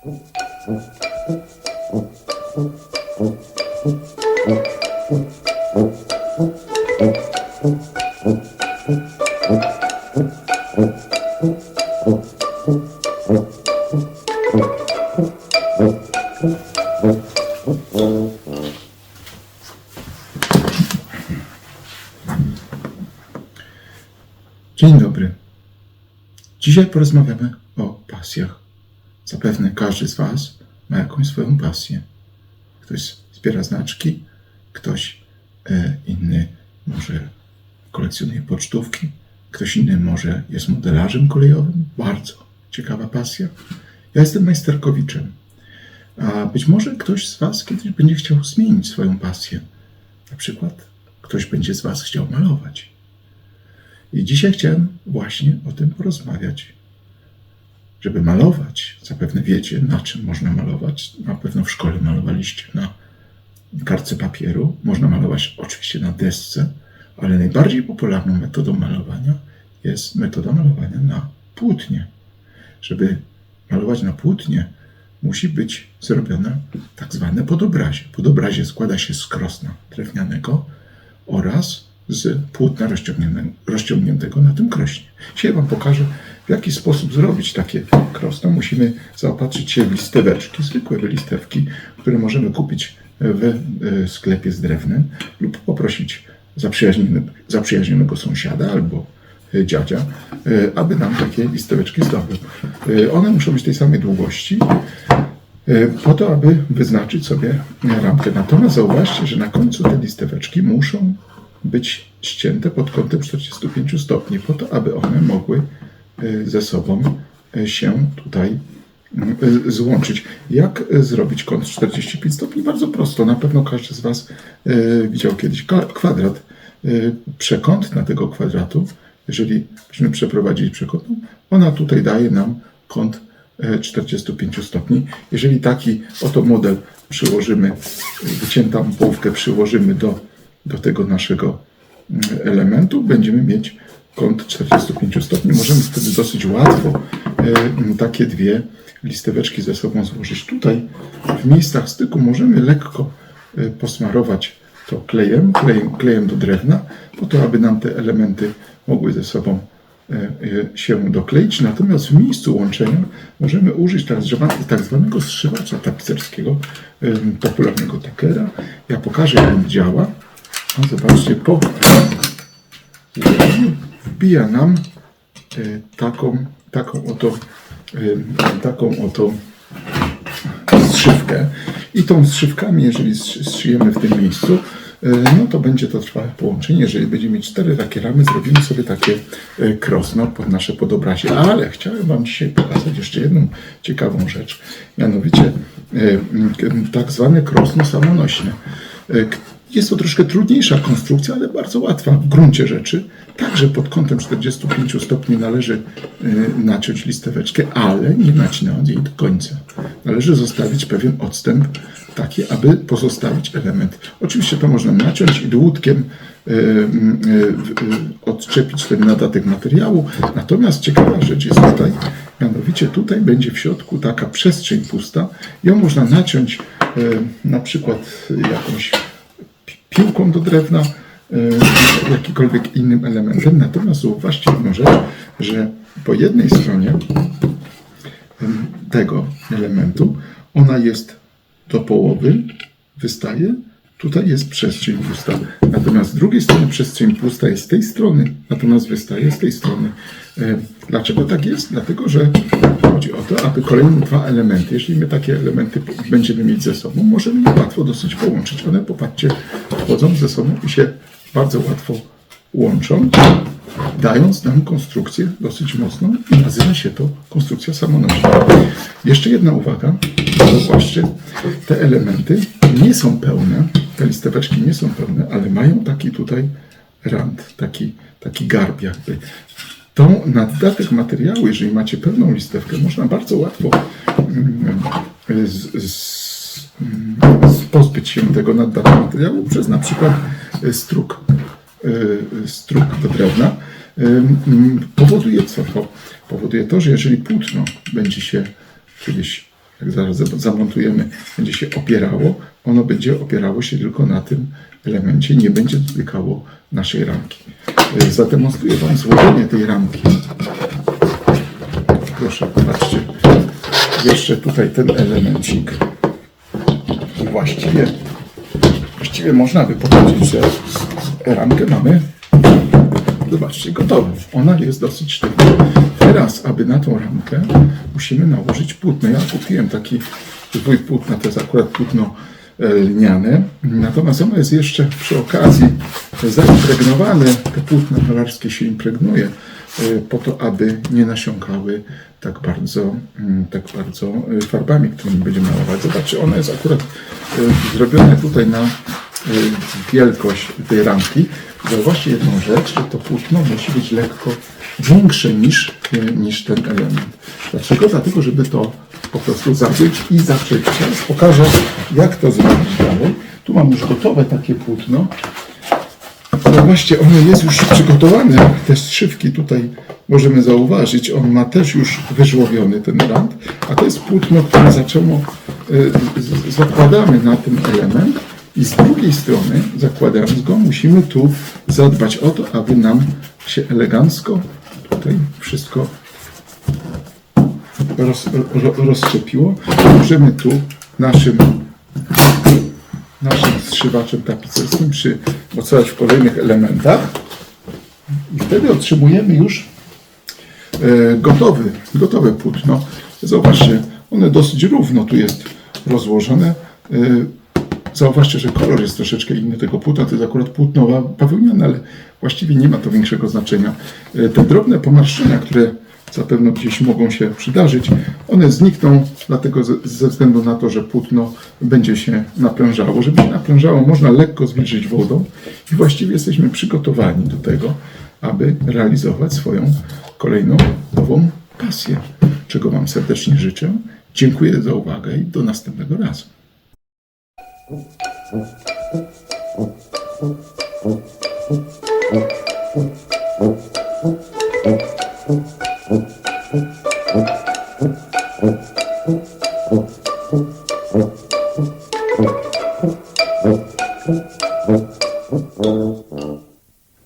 Dzień dobry. Dzisiaj porozmawiamy o pasjach. Zapewne każdy z Was ma jakąś swoją pasję. Ktoś zbiera znaczki, ktoś e, inny może kolekcjonuje pocztówki, ktoś inny może jest modelarzem kolejowym. Bardzo ciekawa pasja. Ja jestem majsterkowiczem. A być może ktoś z Was kiedyś będzie chciał zmienić swoją pasję. Na przykład ktoś będzie z Was chciał malować. I dzisiaj chciałem właśnie o tym porozmawiać. Żeby malować, zapewne wiecie, na czym można malować. Na pewno w szkole malowaliście na kartce papieru. Można malować oczywiście na desce, ale najbardziej popularną metodą malowania jest metoda malowania na płótnie. Żeby malować na płótnie, musi być zrobione tak zwane podobrazie. Podobrazie składa się z krosna drewnianego oraz z płótna rozciągniętego, na tym krośnie. Dzisiaj Wam pokażę, w jaki sposób zrobić takie krosno. Musimy zaopatrzyć się w listeweczki, zwykłe listewki, które możemy kupić w e, sklepie z drewnem lub poprosić zaprzyjaźnionego, zaprzyjaźnionego sąsiada albo e, dziadzia, e, aby nam takie listeweczki zdobył. One muszą być tej samej długości, po to, aby wyznaczyć sobie ramkę. Natomiast zauważcie, że na końcu te listeweczki muszą być ścięte pod kątem 45 stopni, po to, aby one mogły ze sobą e, się tutaj mm, e, złączyć. Jak zrobić kąt 45 stopni? Bardzo prosto. Na pewno każdy z Was widział kiedyś kwadrat. Przekątna tego kwadratu, jeżeli byśmy przeprowadzili przekątną, ona tutaj daje nam kąt e, 45 stopni. Jeżeli taki oto model przyłożymy, wyciętą połówkę przyłożymy do, do tego naszego mm, elementu, będziemy mieć kąt 45 stopni. Możemy wtedy dosyć łatwo e, takie dwie listeweczki ze sobą złożyć. Tutaj w miejscach styku możemy lekko e, posmarować to klejem, klejem, klejem do drewna, po to, aby nam te elementy mogły ze sobą e, się dokleić. Natomiast w miejscu łączenia możemy użyć tak tak zwanego zszywacza tapicerskiego, popularnego takera. Ja pokażę, jak on działa. Zobaczcie, po wbija nam e, taką, taką oto, e, taką oto zszywkę. I tą zszywkami, jeżeli zszyjemy w tym miejscu, e, no to będzie to trwałe połączenie. Jeżeli będziemy mieć cztery takie ramy, zrobimy sobie takie krosno pod nasze podobrazie. Ale chciałem Wam dzisiaj pokazać jeszcze jedną ciekawą rzecz. Mianowicie tak zwane krosno samonośne. Jest to troszkę trudniejsza konstrukcja, ale bardzo łatwa w gruncie rzeczy. Także pod kątem 45 stopni należy y, naciąć listeweczkę, ale nie nacinając jej do końca. Należy zostawić pewien odstęp, taki, aby pozostawić element. Oczywiście to można naciąć i dłutkiem y, y, odczepić ten nadatek materiału. Natomiast ciekawa rzecz jest tutaj, mianowicie tutaj będzie w środku taka przestrzeń pusta. Ją można naciąć na przykład jakąś piłką do drewna, y, jakikolwiek innym elementem. Natomiast zauważcie jedną rzecz, że po jednej stronie tego elementu ona jest do połowy, wystaje, tutaj jest przestrzeń pusta. Natomiast z drugiej strony przestrzeń pusta jest z tej strony, natomiast wystaje z tej strony. E, Dlaczego tak jest? Dlatego, że chodzi o to, aby kolejne dwa elementy, jeśli my takie elementy będziemy mieć ze sobą, możemy je łatwo dosyć połączyć. One, popatrzcie, wchodzą ze sobą i się bardzo łatwo łączą, dając nam konstrukcję dosyć mocną i nazywa się to konstrukcja samonośna. Jeszcze jedna uwaga, zobaczcie, te elementy nie są pełne, te listeweczki nie są pełne, ale mają taki tutaj rand, taki, taki garb jakby. Tą naddatek materiału, jeżeli macie pełną listewkę, można bardzo łatwo mm, z, z, pozbyć się tego naddatek materiału przez na przykład e, struk, e, struk do drewna. Powoduje co to? Powoduje to, że jeżeli płótno będzie się kiedyś jak zaraz za- zamontujemy, będzie się opierało, ono będzie opierało się tylko na tym elemencie, nie będzie dotykało naszej ramki. Y, Zademonstruję Wam złożenie tej ramki. Proszę, popatrzcie. Jeszcze tutaj ten elemencik. I właściwie, właściwie można by powiedzieć, że ramkę mamy Zobaczcie, gotowe. Ona jest dosyć sztywna. Teraz, aby na tą ramkę, musimy nałożyć płótno. Ja kupiłem taki zwój płótna, to jest akurat płótno e, lniane. Natomiast ono jest jeszcze przy okazji zaimpregnowane. Te płótna malarskie się impregnuje e, po to, aby nie nasiąkały tak bardzo, mm, tak bardzo e, farbami, którymi będziemy malować. Zobaczcie, ono jest akurat e, zrobione tutaj na wielkość tej ramki. Zauważcie jedną rzecz, że to płótno musi być lekko większe niż, niż ten element. Dlaczego? Dlatego, żeby to po prostu zabyć i zacząć. Teraz pokażę, jak to zrobić dalej. Tu mam już gotowe takie płótno. Zobaczcie, ono jest już przygotowane. Te strzywki tutaj możemy zauważyć. On ma też już wyżłobiony ten rand, a to jest płótno, które zaczęło, y, zakładamy na ten element i z drugiej strony, zakładając go, musimy tu zadbać o to, aby nam się elegancko tutaj wszystko roz, ro, rozszczepiło. Możemy tu naszym naszym strzywaczem tapicerskim przymocować w kolejnych elementach i wtedy otrzymujemy już e, gotowy, gotowe płótno. Zobaczcie, one dosyć równo tu jest rozłożone. E, Zauważcie, że kolor jest troszeczkę inny tego płótna. To jest akurat płótno ba- bawełniane, ale właściwie nie ma to większego znaczenia. E, Te drobne pomarszczenia, które zapewne gdzieś mogą się przydarzyć, one znikną, dlatego ze, ze względu na to, że płótno będzie się naprężało. Żeby się naprężało, można lekko zwilżyć wodą i właściwie jesteśmy przygotowani do tego, aby realizować swoją kolejną nową pasję, czego Wam serdecznie życzę. Dziękuję za uwagę i do następnego razu.